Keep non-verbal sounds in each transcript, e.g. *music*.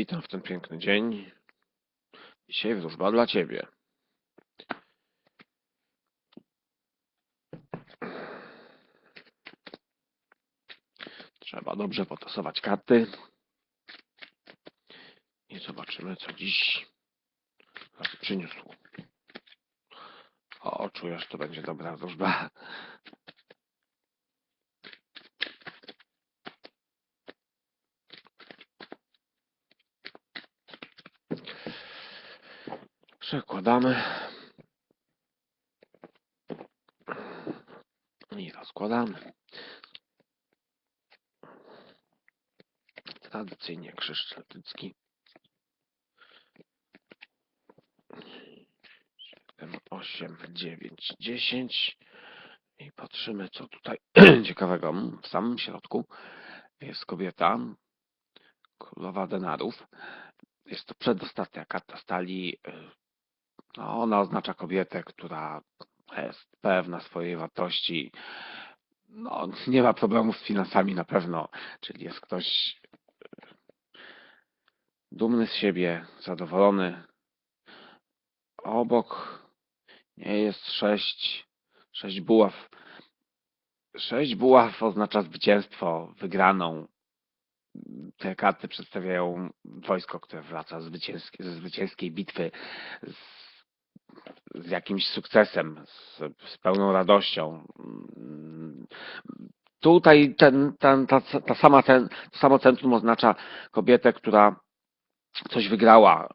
Witam w ten piękny dzień. Dzisiaj wróżba dla Ciebie. Trzeba dobrze potasować karty. I zobaczymy, co dziś przyniósł. O, czuję, że to będzie dobra wróżba. Przekładamy. I rozkładamy. Tradycyjnie krzyż. 7, 8, 9, 10. I patrzymy, co tutaj *clears throat* ciekawego. W samym środku jest kobieta, królowa denarów. Jest to przedostatnia karta stali. No, ona oznacza kobietę, która jest pewna swojej wartości. No, nie ma problemów z finansami na pewno. Czyli jest ktoś e, dumny z siebie, zadowolony. Obok nie jest sześć, sześć buław. Sześć buław oznacza zwycięstwo, wygraną. Te karty przedstawiają wojsko, które wraca z ze zwycięskiej bitwy z, z jakimś sukcesem, z, z pełną radością. Tutaj ten, ten, ta, ta sama ten, to samo centrum oznacza kobietę, która coś wygrała,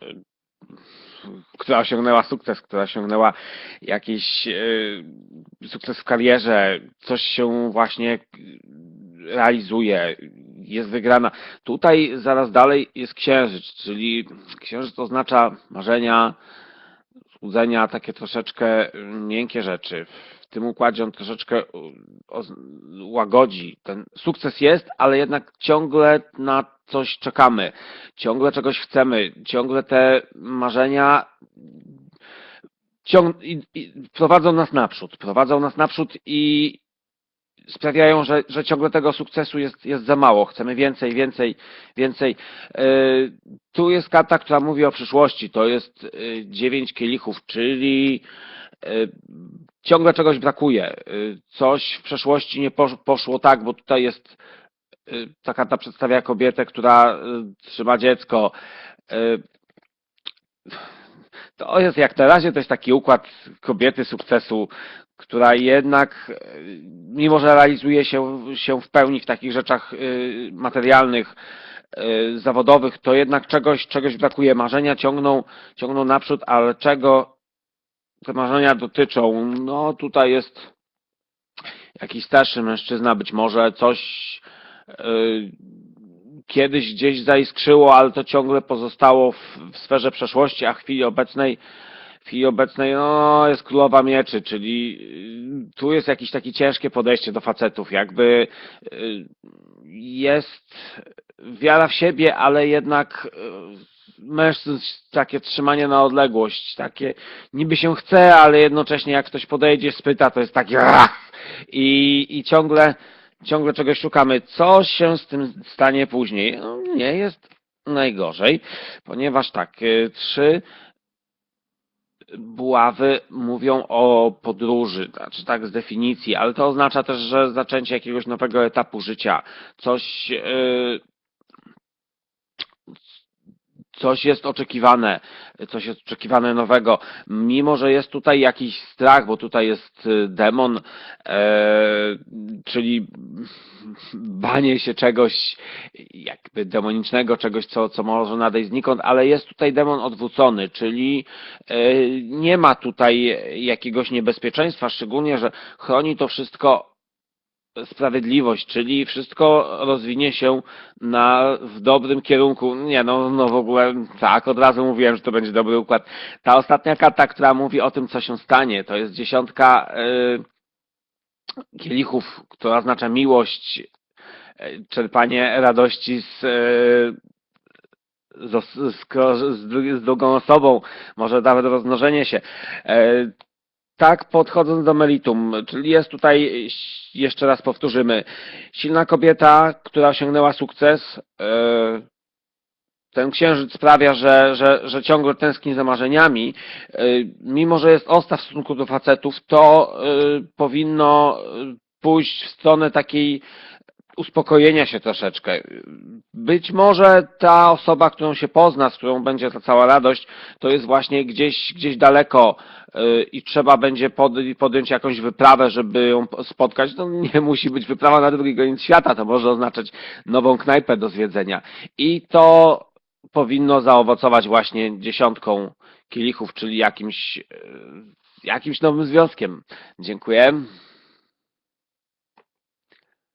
która osiągnęła sukces, która osiągnęła jakiś e, sukces w karierze, coś się właśnie realizuje, jest wygrana. Tutaj zaraz dalej jest księżyc, czyli księżyc oznacza marzenia, złudzenia, takie troszeczkę miękkie rzeczy. W tym układzie on troszeczkę łagodzi. Ten sukces jest, ale jednak ciągle na coś czekamy, ciągle czegoś chcemy, ciągle te marzenia ciąg- i, i prowadzą nas naprzód, prowadzą nas naprzód i sprawiają, że, że ciągle tego sukcesu jest, jest za mało. Chcemy więcej, więcej, więcej. Yy, tu jest karta, która mówi o przyszłości. To jest yy, dziewięć kielichów, czyli yy, ciągle czegoś brakuje. Coś w przeszłości nie posz- poszło tak, bo tutaj jest ta karta przedstawia kobietę, która trzyma dziecko. To jest jak na razie to jest taki układ kobiety sukcesu, która jednak, e, mimo że realizuje się, się w pełni w takich rzeczach y, materialnych, y, zawodowych, to jednak czegoś, czegoś brakuje. Marzenia ciągną, ciągną naprzód, ale czego te marzenia dotyczą? No tutaj jest jakiś starszy mężczyzna, być może coś kiedyś gdzieś zaiskrzyło, ale to ciągle pozostało w, w sferze przeszłości, a w chwili obecnej w chwili obecnej no, jest królowa mieczy, czyli y, tu jest jakieś takie ciężkie podejście do facetów, jakby y, jest wiara w siebie, ale jednak y, mężczyzn takie trzymanie na odległość, takie niby się chce, ale jednocześnie jak ktoś podejdzie, spyta, to jest takie i, i ciągle, ciągle czegoś szukamy. Co się z tym stanie później? No, nie jest najgorzej, ponieważ tak, y, trzy buławy mówią o podróży, znaczy tak z definicji, ale to oznacza też, że zaczęcie jakiegoś nowego etapu życia, coś, yy, coś jest oczekiwane, coś jest oczekiwane nowego, mimo że jest tutaj jakiś strach, bo tutaj jest y, demon, e, czyli banie się czegoś jakby demonicznego, czegoś, co, co może nadejść znikąd, ale jest tutaj demon odwrócony, czyli e, nie ma tutaj jakiegoś niebezpieczeństwa, szczególnie, że chroni to wszystko sprawiedliwość, czyli wszystko rozwinie się na, w dobrym kierunku. Nie, no, no w ogóle tak, od razu mówiłem, że to będzie dobry układ. Ta ostatnia karta, która mówi o tym, co się stanie, to jest dziesiątka y, kielichów, która oznacza miłość, y, czerpanie radości z, y, z, z, z, dru- z drugą osobą, może nawet rozmnożenie się. Tak, podchodząc do meritum, czyli jest tutaj, jeszcze raz powtórzymy, silna kobieta, która osiągnęła sukces, e, ten księżyc sprawia, że, że, że ciągle tęskni za marzeniami, y, mimo że jest osta w stosunku do facetów, to y, powinno pójść w stronę takiej uspokojenia się troszeczkę. Być może ta osoba, którą się pozna, z którą będzie ta cała radość, to jest właśnie gdzieś, gdzieś daleko i trzeba będzie pod- podjąć jakąś wyprawę, żeby ją po- spotkać. No nie *laughs* musi być wyprawa na drugi koniec świata, to może oznaczać nową knajpę do zwiedzenia. I to powinno zaowocować właśnie dziesiątką kielichów, czyli jakimś, y, jakimś nowym związkiem. Dziękuję.